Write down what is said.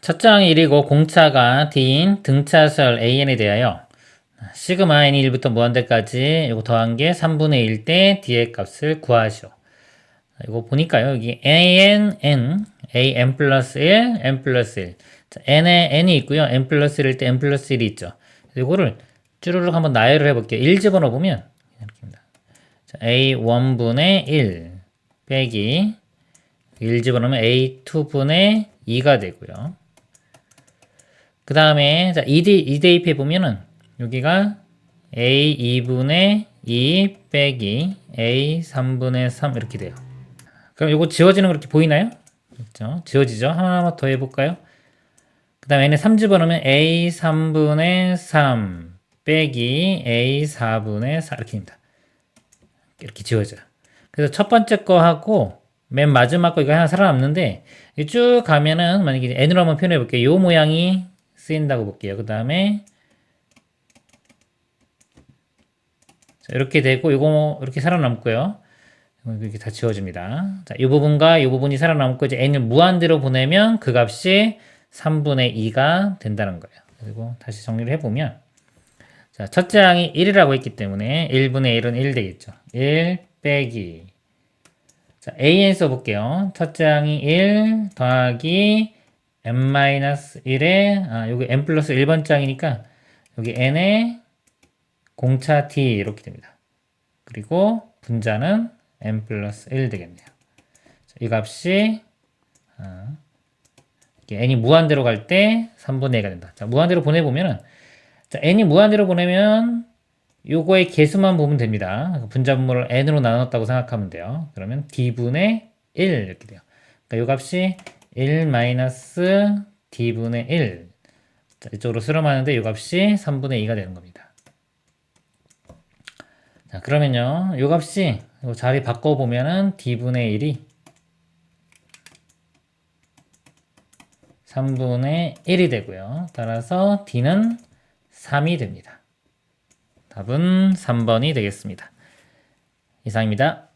첫 장이 1이고 공차가 D인 등차설 AN에 대하여 시그마 N이 1부터 무한대까지 이거 더한 게 3분의 1 때 D의 값을 구하시오. 이거 보니까요. 여기 AN, N, AN 플러스 1, N 플러스 1. 자, N에 N이 있고요. N 플러스 1일 때 N 플러스 1이 있죠. 이거를 쭈루룩 한번 나열을 해볼게요. 1 집어넣어보면 이렇게입니다. 자, A1분의 1 빼기 1 집어넣으면 A2분의 2가 되고요. 그 다음에 자 2대, 2 대입해 보면은 여기가 A2분의 2 빼기 A3분의 3 이렇게 돼요. 그럼 이거 지워지는 거 이렇게 보이나요? 그렇죠? 지워지죠? 하나만 더 해볼까요? 그 다음에 얘는 3 집어넣으면 A3분의 3 빼기 A4분의 4 이렇게 됩니다. 이렇게 지워져요. 그래서 첫 번째 거 하고 맨 마지막 거 이거 하나 살아남는데 이쭉 가면은 만약에 n으로 한번 표현해 볼게요. 요 모양이 쓰인다고 볼게요. 그 다음에 이렇게 되고 이거 이렇게 살아남고요. 이렇게 다 지워집니다. 자, 이 부분과 이 부분이 살아남고 이제 n을 무한대로 보내면 그 값이 3분의 2가 된다는 거예요. 그리고 다시 정리를 해보면 자, 첫째 항이 1이라고 했기 때문에 1분의 1은 1 되겠죠. 1 빼기 자, an 써볼게요. 첫째 항이 1 더하기 n-1에 아, 여기 n 플러스 1번 장이니까 여기 n에 공차 t 이렇게 됩니다. 그리고 분자는 n 플러스 1 되겠네요. 자, 이 값이 아, n이 무한대로 갈 때 3분의 2가 된다. 자, 무한대로 보내보면은 자, n이 무한대로 보내면 요거의 개수만 보면 됩니다. 분자 분모를 n으로 나눴다고 생각하면 돼요. 그러면 d분의 1 이렇게 돼요. 그러니까 요 값이 1 마이너스 d분의 1 자, 이쪽으로 수렴하는데 요 값이 3분의 2가 되는 겁니다. 자, 그러면요. 요 값이 요 자리 바꿔보면은 d분의 1이 3분의 1이 되고요. 따라서 d는 3이 됩니다. 답은 3번이 되겠습니다. 이상입니다.